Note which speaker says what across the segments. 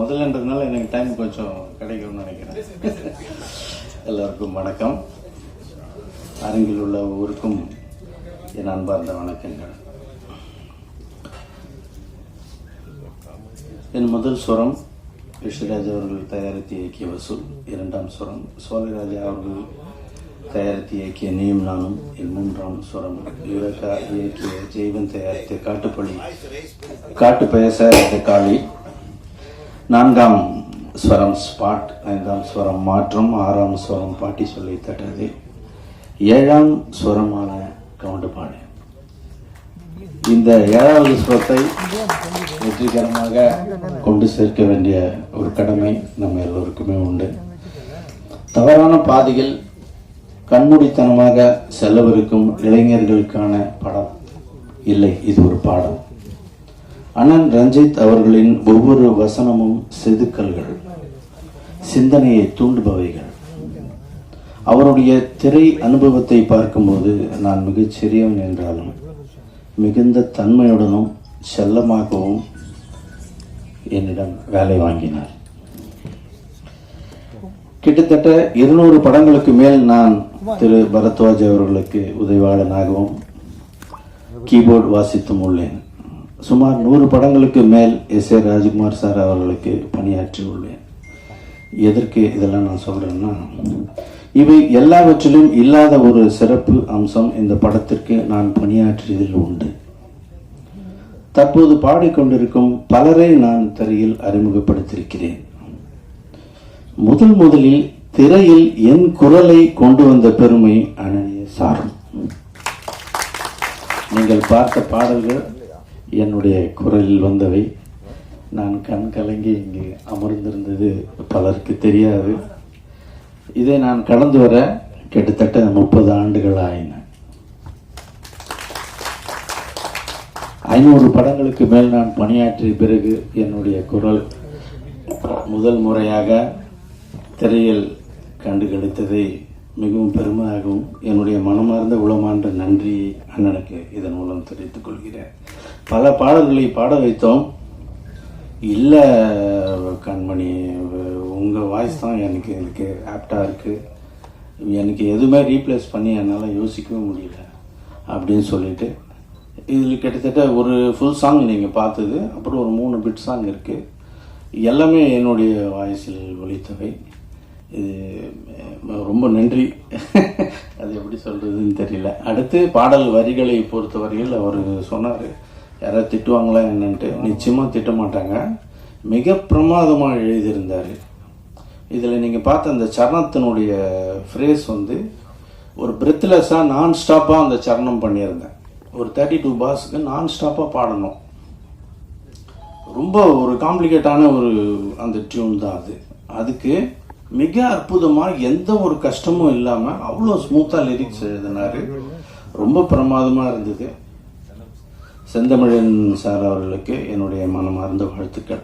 Speaker 1: முதல்லன்றதுனால எனக்கு டைம் கொஞ்சம் கிடைக்கும்னு நினைக்கிறேன். எல்லோருக்கும் வணக்கம். அருங்கில் உள்ள ஊருக்கும் என் அன்பார்ந்த வணக்கங்கள். என் முதல் சுரம் ரிஷிராஜ் அவர்கள் தயாரித்து இயக்கிய வசூல். இரண்டாம் சுரம் சோழராஜா அவர்கள் தயாரித்து இயக்கிய நீயும் நானும். என் மூன்றாம் சுரம் யுரகா இயக்கிய ஜெய்வன் தயாரித்த காட்டுப்பள்ளி காட்டு பேச காளி. நான்காம் ஸ்வரம் ஸ்பாட் ஐந்தாம் ஸ்வரம் மாற்றம் ஆறாம் ஸ்வரம் பாட்டி சொல்லி தட்டது. ஏழாம் ஸ்வரமான கவுண்டுபாடு. இந்த ஏழாவது ஸ்வரத்தை வெற்றிகரமாக கொண்டு சேர்க்க வேண்டிய ஒரு கடமை நம்ம எல்லோருக்குமே உண்டு. தவறான பாதையில் கண்மூடித்தனமாக செல்லவிருக்கும் இளைஞர்களுக்கான படம் இல்லை இது ஒரு பாடம். அண்ணன் ரஞ்சித் அவர்களின் ஒவ்வொரு வசனமும் செதுக்கல்கள் சிந்தனையை தூண்டுபவைகள். அவருடைய திரை அனுபவத்தை பார்க்கும்போது நான் மிகச் சிறியவன் என்றாலும் மிகுந்த தன்மையுடனும் செல்லமாகவும் என்னிடம் வேலை வாங்கினார். கிட்டத்தட்ட இருநூறு படங்களுக்கு மேல் நான் திரு. பரத்வாஜ் அவர்களுக்கு உதவியாளனாகவும் கீபோர்டு வாசித்தும் உள்ளேன். சுமார் நூறு படங்களுக்கு மேல் எஸ் ஏ ராஜ்குமார் சார் அவர்களுக்கு பணியாற்றி உள்ளேன் எதற்கு இதெல்லாம் நான் சொல்றேன்னா இவை எல்லாவற்றிலும் இல்லாத ஒரு சிறப்பு அம்சம் இந்த படத்திற்கு நான் பணியாற்றியதில் உண்டு. தற்போது பாடிக்கொண்டிருக்கும் பலரை நான் திரையில் அறிமுகப்படுத்தியிருக்கிறேன். முதல் முதலில் திரையில் என் குரலை கொண்டு வந்த பெருமை அனனிய சாரும் நீங்கள் பார்த்த பாடல்கள் என்னுடைய குரலில் வந்தவை. நான் கண் கலங்கி இங்கு அமர்ந்திருந்தது பலருக்கு தெரியாது. இதை நான் கடந்து வர கிட்டத்தட்ட முப்பது ஆண்டுகள் ஆயின. ஐநூறு படங்களுக்கு மேல் நான் பணியாற்றிய பிறகு என்னுடைய குரல் முதல் முறையாக திரையில் கண்டு கிடைத்ததை மிகவும் பெருமையாகவும் என்னுடைய மனமார்ந்த உளமான்ற நன்றி அண்ணனுக்கு இதன் மூலம் தெரிவித்துக் கொள்கிறேன். பல பாடல்களை பாட வைத்தோம். இல்லை கண்மணி உங்கள் வாய்ஸ் தான் எனக்கு எனக்கு ஆப்டாக இருக்குது எனக்கு எதுவுமே ரீப்ளேஸ் பண்ணி என்னால் யோசிக்கவே முடியல அப்படின்னு சொல்லிட்டு. இதில் கிட்டத்தட்ட ஒரு ஃபுல் சாங் நீங்கள் பார்த்தது அப்புறம் ஒரு மூணு பிட் சாங் இருக்குது எல்லாமே என்னுடைய வாய்ஸில் ஒழித்தவை இது ரொம்ப நன்றி. அது எப்படி சொல்கிறதுன்னு தெரியல. அடுத்து பாடல் வரிகளை பொறுத்தவரையில் அவர் சொன்னார். யாராவது திட்டுவாங்களா என்னன்ட்டு நிச்சயமாக திட்ட மாட்டாங்க மிக பிரமாதமாக எழுதியிருந்தார். இதில் நீங்கள் பார்த்த அந்த சரணத்தினுடைய ஃப்ரேஸ் வந்து ஒரு பிரெத்லெஸ்ஸாக நான் ஸ்டாப்பாக அந்த சரணம் பண்ணியிருந்தேன். ஒரு தேர்ட்டி டூ பாஸுக்கு நான் ஸ்டாப்பாக பாடணும். ரொம்ப ஒரு காம்ப்ளிகேட்டான ஒரு அந்த டியூன் தான் அது. அதுக்கு மிக அற்புதமாக எந்த ஒரு கஷ்டமும் இல்லாமல் அவ்வளோ ஸ்மூத்தாக லிரிக்ஸ் எழுதினார். ரொம்ப பிரமாதமாக இருந்தது. செந்தமிழன் சார் அவர்களுக்கு என்னுடைய மனமார்ந்த வாழ்த்துக்கள்.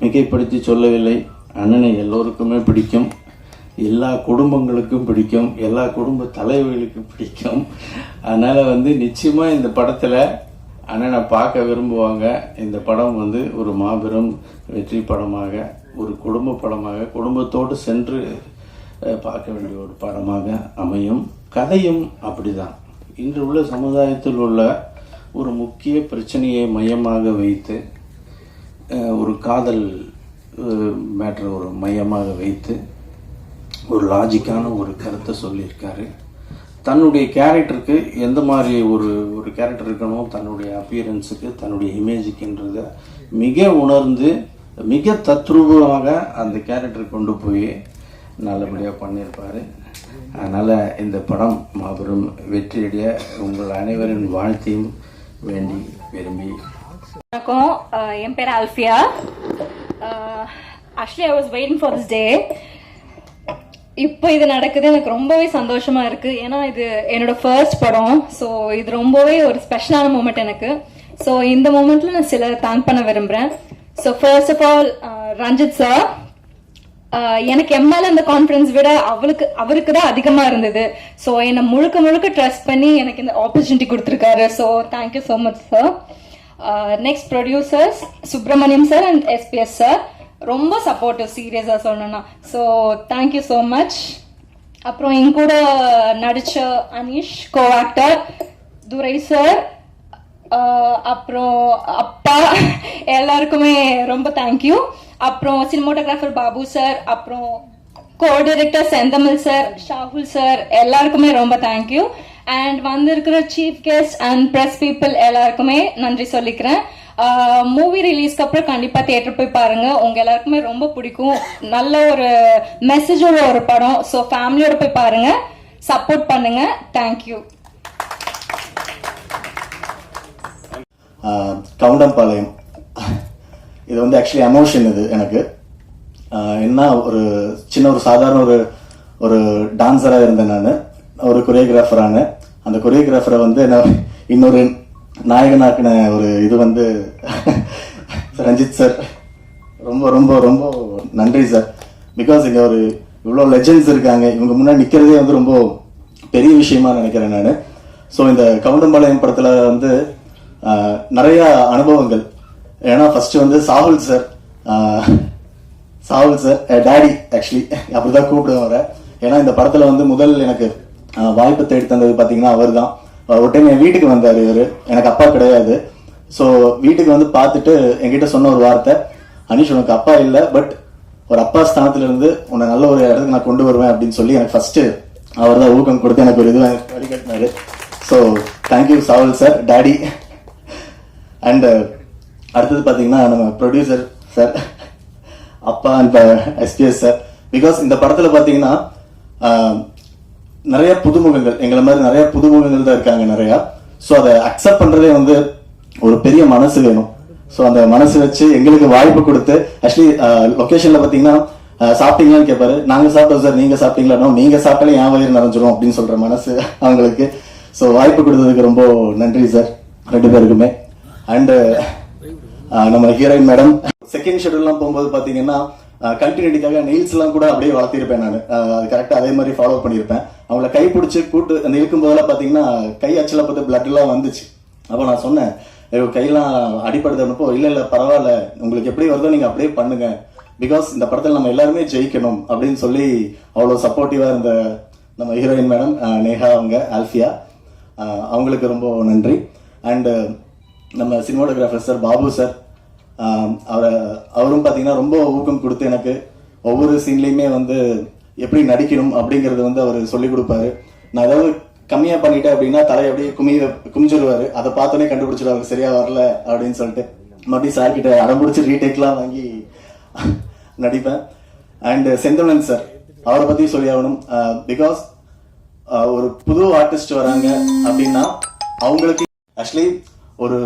Speaker 1: மிகைப்படுத்தி சொல்லவில்லை. அண்ணனை எல்லோருக்குமே பிடிக்கும். எல்லா குடும்பங்களுக்கும் பிடிக்கும். எல்லா குடும்ப தலைவர்களுக்கும் பிடிக்கும். அதனால் வந்து நிச்சயமாக இந்த படத்தில் அண்ணனை பார்க்க விரும்புவாங்க. இந்த படம் வந்து ஒரு மாபெரும் வெற்றி படமாக ஒரு குடும்ப படமாக குடும்பத்தோடு சென்று பார்க்க வேண்டிய ஒரு படமாக அமையும். கதையும் அப்படிதான். இன்று உள்ள சமுதாயத்தில் உள்ள ஒரு முக்கிய பிரச்சனையை மையமாக வைத்து ஒரு காதல் மேட்ரு ஒரு மையமாக வைத்து ஒரு லாஜிக்கான ஒரு கருத்தை சொல்லியிருக்காரு. தன்னுடைய கேரக்டருக்கு எந்த மாதிரி ஒரு ஒரு கேரக்டர் இருக்கணும் தன்னுடைய அப்பியரன்ஸுக்கு தன்னுடைய இமேஜுக்குன்றத மிக உணர்ந்து மிக தத்ரூபமாக அந்த கேரக்டர் கொண்டு போய் நல்லபடியாக பண்ணியிருப்பார். அதனால் இந்த படம் மாபெரும் வெற்றியடைய உங்கள் அனைவரின் வாழ்த்தையும் வேண்டி விரும்பி.
Speaker 2: வணக்கம். என் பேர் Alfiya. Actually I was waiting for this day இப்போ இது நடக்குது. எனக்கு ரொம்பவே சந்தோஷமா இருக்கு. ஏன்னா இது என்னோட ஃபர்ஸ்ட் படம். ஸோ இது ரொம்பவே ஒரு ஸ்பெஷலான மூமெண்ட் எனக்கு. ஸோ இந்த மூமெண்ட்ல நான் சில தேங்க் பண்ண விரும்புறேன். So first of all Ranjith sir எனக்கு என் மேல அந்த கான்ஃபிடன்ஸ் விட அவளுக்கு அவருக்கு தான் அதிகமா இருந்தது. ஸோ என்னை முழுக்க முழுக்க ட்ரஸ்ட் பண்ணி எனக்கு இந்த ஆப்பர்ச்சுனிட்டி கொடுத்துருக்காரு. So thank you so much sir next producers Subramaniam sir and SPS sir ரொம்ப சப்போர்ட்டிவ் சீரியஸாக சொல்லணும்னா. ஸோ தேங்க்யூ ஸோ மச் அப்புறம் என் கூட நடிச்ச Aneesh co actor Durai sir அப்புறம் அப்பா. எல்லாருக்குமே ரொம்ப தேங்க்யூ அப்புறம் சினிமோட்டோகிராஃபர் பாபு சார் அப்புறம் co director Senthamizh sir Shahul sir எல்லாருக்குமே ரொம்ப தேங்க்யூ அண்ட் வந்திருக்கிற chief guest and press people எல்லாருக்குமே நன்றி சொல்லிக்கிறேன். மூவி ரிலீஸ்க்கு அப்புறம் கண்டிப்பா தியேட்டர் போய் பாருங்க. உங்க எல்லாருக்குமே ரொம்ப பிடிக்கும். நல்ல ஒரு மெசேஜோட ஒரு படம். ஸோ ஃபேமிலியோட போய் பாருங்க. சப்போர்ட் பண்ணுங்க. Thank you
Speaker 3: Goundampalayam. இது வந்து ஆக்சுவலி எமோஷன் இது எனக்கு. என்ன ஒரு சின்ன ஒரு சாதாரண ஒரு ஒரு டான்ஸராக இருந்தேன் நான். ஒரு கொரியோகிராஃபரான அந்த கொரியோகிராஃபரை வந்து நான் இன்னொரு நாயகனாக்கின ஒரு இது வந்து ரஞ்சித் சார் ரொம்ப ரொம்ப ரொம்ப நன்றி சார் பிகாஸ் இங்கே ஒரு இவ்வளோ லெஜெண்ட்ஸ் இருக்காங்க. இவங்க முன்னாடி நிற்கிறதே வந்து ரொம்ப பெரிய விஷயமா நினைக்கிறேன் நான். ஸோ இந்த கவுண்டம்பாளையம் படத்தில் வந்து நிறையா அனுபவங்கள். ஏன்னா ஃபர்ஸ்ட் வந்து Shahul sir Shahul sir daddy actually அப்படிதான் கூப்பிடுவேன் அவரை. ஏன்னா இந்த படத்துல வந்து முதல் எனக்கு வாய்ப்பு தேடி தந்தது பாத்தீங்கன்னா அவர் தான் ஒரு டைம் என் வீட்டுக்கு வந்தார் இவர். எனக்கு அப்பா கிடையாது. ஸோ வீட்டுக்கு வந்து பார்த்துட்டு என்கிட்ட சொன்ன ஒரு வார்த்தை. அனீஷ் உனக்கு அப்பா இல்லை பட் ஒரு அப்பா ஸ்தானத்துல இருந்து உன்னை நல்ல ஒரு இடத்துக்கு நான் கொண்டு வருவேன் அப்படின்னு சொல்லி எனக்கு ஃபர்ஸ்ட் அவர் தான் ஊக்கம் கொடுத்து எனக்கு ஒரு இது வழிகட்டினாரு. So thank you Shahul sir daddy and அடுத்தது பார்த்தீங்கன்னா நம்ம ப்ரொடியூசர் சார் அப்பா அண்ட் எஸ்பிஎஸ் சார் பிகாஸ் இந்த படத்தில் பார்த்தீங்கன்னா நிறைய புதுமுகங்கள் எங்களை மாதிரி நிறைய புதுமுகங்கள் தான் இருக்காங்க நிறையா. ஸோ அதை அக்செப்ட் பண்ணுறதே வந்து ஒரு பெரிய மனசு வேணும். ஸோ அந்த மனசு வச்சு எங்களுக்கு வாய்ப்பு கொடுத்து ஆக்சுவலி லொக்கேஷனில் பார்த்தீங்கன்னா சாப்பிட்டீங்களான்னு கேட்பாரு நாங்கள் சாப்பிட்டோம் சார் நீங்கள் சாப்பிட்டீங்களா? நீங்கள் நீங்க சாப்பிட்டாலே என் வயிறு நிறைஞ்சிரும் அப்படின்னு சொல்கிற மனசு அவங்களுக்கு. ஸோ வாய்ப்பு கொடுத்ததுக்கு ரொம்ப நன்றி சார் ரெண்டு பேருக்குமே. அண்டு நம்ம ஹீரோயின் மேடம் செகண்ட் ஷெடியூல்லாம் போகும்போது பாத்தீங்கன்னா கண்டினியூட்டிக்காக நெயில்ஸ் எல்லாம் கூட அப்படியே வளர்த்திருப்பேன் நான். கரெக்டாக கரெக்டா அதே மாதிரி ஃபாலோ பண்ணியிருப்பேன் அவங்கள கை பிடிச்சி கூட்டு அந்த இழுக்கும் போதெல்லாம் பாத்தீங்கன்னா கை அச்சில் பார்த்து பிளட் எல்லாம் வந்துச்சு. அப்போ நான் சொன்னேன் கையெல்லாம் அடிப்படுதுன்னப்போ இல்ல இல்ல பரவாயில்ல. உங்களுக்கு எப்படி வருதோ நீங்க அப்படியே பண்ணுங்க. பிகாஸ் இந்த படத்தில் நம்ம எல்லாருமே ஜெயிக்கணும். அப்படின்னு சொல்லி அவ்வளோ சப்போர்ட்டிவாக இருந்த நம்ம ஹீரோயின் மேடம் நேஹா அவங்க ஆல்ஃபியா. அவங்களுக்கு ரொம்ப நன்றி. அண்டு நம்ம சினிமாட்டோகிராஃபர் சார் பாபு சார் அவரை அவரும் பார்த்தீங்கன்னா ரொம்ப ஊக்கம் கொடுத்து எனக்கு ஒவ்வொரு சீன்லேயுமே வந்து எப்படி நடிக்கணும் அப்படிங்கிறது வந்து அவர் சொல்லிக் கொடுப்பாரு. நான் ஏதாவது கம்மியாக பண்ணிட்டேன் அப்படின்னா தலையை அப்படியே குமி குமிச்சிருவாரு அதை பார்த்தோன்னே கண்டுபிடிச்சிருவாரு சரியா வரல அப்படின்னு சொல்லிட்டு. மறுபடியும் சார் கிட்ட அடம் பிடிச்சி ரீடேக்லாம் வாங்கி நடிப்பேன். அண்ட் செந்தமன் சார் அவரை பத்தி சொல்லி ஆகணும். பிகாஸ் ஒரு புது ஆர்டிஸ்ட் வராங்க அப்படின்னா அவங்களுக்கு ஆக்சுவலி ஒரு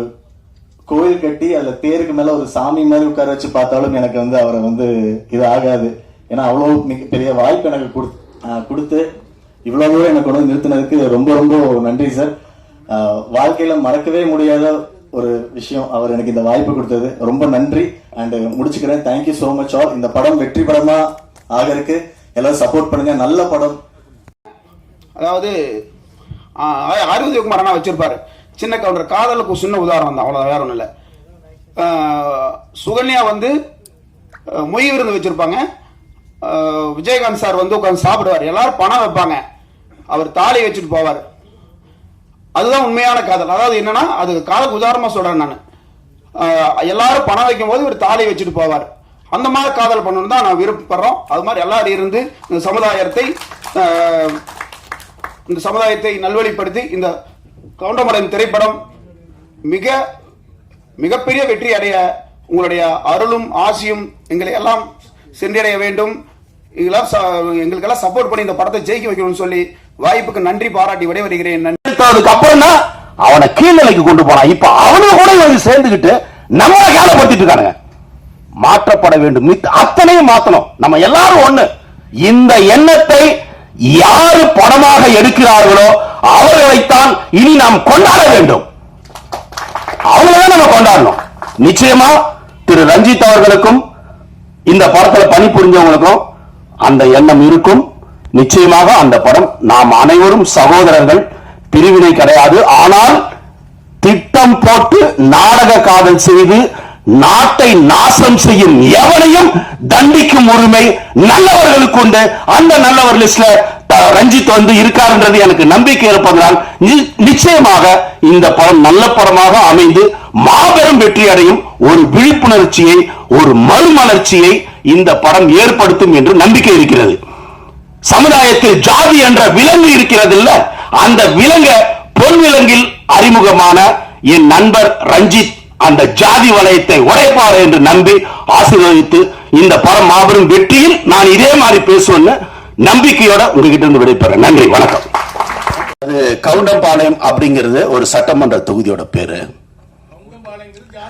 Speaker 3: கோயில் கட்டி அதுல தேருக்கு மேல ஒரு சாமி மாதிரி உட்கார வச்சு பார்த்தாலும் எனக்கு வந்து அவரை வந்து இது ஆகாது ஏன்னா அவ்வளவு மிகப்பெரிய வாய்ப்பு எனக்கு கொடுத்து கொடுத்து இவ்வளவு தூரம் எனக்கு கொண்டு வந்து நிறுத்தினதுக்கு ரொம்ப ரொம்ப நன்றி சார் வாழ்க்கையில் வாழ்க்கையில மறக்கவே முடியாத ஒரு விஷயம் அவர் எனக்கு இந்த வாய்ப்பு கொடுத்தது ரொம்ப நன்றி அண்ட் முடிச்சுக்கிறேன் தேங்க்யூ ஸோ மச் ஆல் இந்த படம் வெற்றி படமா ஆகறதுக்கு எல்லாரும் சப்போர்ட் பண்ணுங்க நல்ல படம்
Speaker 4: அதாவது அறுபது குமாரனா வச்சிருப்பாரு சின்ன கவுண்டர் காதலுக்கு சின்ன உதாரணம் தான். அவ்வளோதான் வேற ஒன்றும் இல்லை சுகன்யா வந்து மொய் விருந்து வச்சுருப்பாங்க. விஜயகாந்த் சார் வந்து உட்காந்து சாப்பிடுவார். எல்லாரும் பணம் வைப்பாங்க. அவர் தாலி வச்சுட்டு போவார். அதுதான் உண்மையான காதல். அதாவது என்னன்னா அது காதல் உதாரணமாக சொல்கிறேன் நான். எல்லாரும் பணம் வைக்கும் போது இவர் தாலி வச்சுட்டு போவார். அந்த மாதிரி காதல் பண்ணணும் தான் நான் விருப்பப்படுறோம். அது மாதிரி எல்லாரும் இருந்து இந்த சமுதாயத்தை இந்த சமுதாயத்தை நல்வழிப்படுத்தி இந்த கவுண்டமடம் திரைப்படம் மிக மிகப்பெரிய வெற்றி அடைய உங்களுடைய அருளும் ஆசியும் எங்களை எல்லாம் சென்றடைய வேண்டும். இதெல்லாம் ச- எங்களுக்கெல்லாம் சப்போர்ட் பண்ணி இந்த படத்தை ஜெயிக்க வைக்கணும்னு சொல்லி வாய்ப்புக்கு நன்றி பாராட்டி விடைபெறுகிறேன். நன்றி.
Speaker 5: அப்புறம் தான் அவனை கீழ்நிலைக்கு கொண்டு போனான். இப்ப அவனும் கூட இவங்க சேர்ந்துகிட்டு நம்மளை கேவலப்படுத்திட்டு இருக்கானுங்க. மாற்றப்பட வேண்டும். அத்தனையும் மாத்தணும். நம்ம எல்லாரும் ஒண்ணு. இந்த எண்ணத்தை யாரு படமாக எடுக்கிறார்களோ அவர்களைத்தான் இனி நாம் கொண்டாட வேண்டும். அவங்களதான் நம்ம கொண்டாடணும். நிச்சயமா திரு ரஞ்சித் அவர்களுக்கும் இந்த படத்துல பணிபுரிஞ்சவங்களுக்கும் அந்த எண்ணம் இருக்கும். நிச்சயமாக அந்த படம் நாம் அனைவரும் சகோதரர்கள் பிரிவினை கிடையாது. ஆனால் திட்டம் போட்டு நாடக காதல் செய்து நாட்டை நாசம் செய்யும் எவனையும் தண்டிக்கும் உரிமை நல்லவர்களுக்கு உண்டு. அந்த நல்லவர் லிஸ்ட்ல ரஞ்சித் வந்து இருக்காருன்றது எனக்கு நம்பிக்கை இருப்பதனால் நிச்சயமாக இந்த படம் நல்ல படமாக அமைந்து மாபெரும் வெற்றி அடையும் ஒரு விழிப்புணர்ச்சியை ஒரு மறுமலர்ச்சியை இந்த படம் ஏற்படுத்தும் என்று நம்பிக்கை இருக்கிறது. சமுதாயத்தில் ஜாதி என்ற விலங்கு இருக்கிறது இல்ல அந்த விலங்க பொன் விலங்கில் அறிமுகமான என் நண்பர் ரஞ்சித் அந்த ஜாதி வலயத்தை உடைப்பார் என்று நம்பி ஆசீர்வதித்து இந்த படம் மாபெரும் வெற்றியில் நான் இதே மாதிரி பேசுவேன்னு நம்பிக்கையோட உங்ககிட்ட இருந்து விடைபெறேன். நன்றி வணக்கம். அது கவுண்டம்பாளையம் அப்படிங்கிறது ஒரு சட்டமன்ற தொகுதியோட பேரு.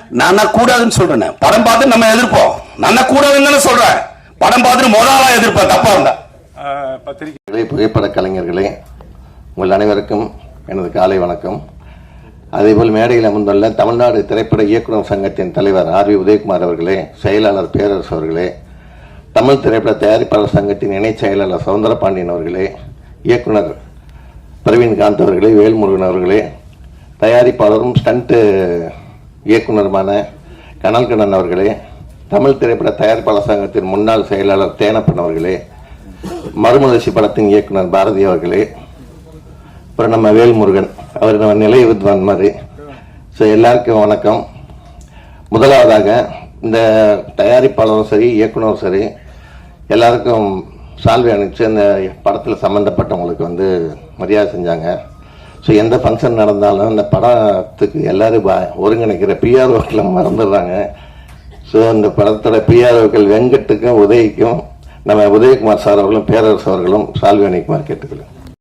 Speaker 5: நான் கூடாதுன்னு சொல்றேன். படம் பார்த்து நம்ம எதிர்ப்போம். நான் கூடாதுன்னு தானே சொல்றேன். படம் பார்த்துட்டு முதலா எதிர்ப்பேன். தப்பா இருந்தா.
Speaker 6: பத்திரிகை புகைப்பட கலைஞர்களே உங்கள் அனைவருக்கும் எனது காலை வணக்கம். அதேபோல் மேடையில் அமர்ந்துள்ள தமிழ்நாடு திரைப்பட இயக்குனர் சங்கத்தின் தலைவர் ஆர் வி உதயகுமார் அவர்களே செயலாளர் பேரரசு அவர்களே தமிழ் திரைப்பட தயாரிப்பாளர் சங்கத்தின் இணைச் செயலாளர் சவுந்தரபாண்டியன் அவர்களே இயக்குனர் பிரவீன்காந்த் அவர்களே வேல்முருகன் அவர்களே தயாரிப்பாளரும் ஸ்டண்ட்டு இயக்குனருமான கனல்கண்ணன் அவர்களே தமிழ் திரைப்பட தயாரிப்பாளர் சங்கத்தின் முன்னாள் செயலாளர் தேனப்பன் அவர்களே மறுமலர்ச்சி படத்தின் இயக்குனர் பாரதி அவர்களே அப்புறம் நம்ம வேல்முருகன் அவர் நம்ம நிலை வித்வான் மாதிரி. ஸோ எல்லாருக்கும் வணக்கம். முதலாவதாக இந்த தயாரிப்பாளரும் சரி இயக்குனரும் சரி எல்லாருக்கும் சால்வை அனுப்பிச்சு அந்த படத்தில் சம்மந்தப்பட்டவங்களுக்கு வந்து மரியாதை செஞ்சாங்க. ஸோ எந்த ஃபங்க்ஷன் நடந்தாலும் அந்த படத்துக்கு எல்லோரும் ஒருங்கிணைக்கிற பிஆர்ஓக்களை மறந்துடுறாங்க. ஸோ அந்த படத்தோட பிஆர்ஓக்கள் வெங்கட்டுக்கும் உதயக்கும் நம்ம உதயகுமார் சார் அவர்களும் பேரரசு அவர்களும் சால்வி அணிக்குமார் கேட்டுக்கலாம்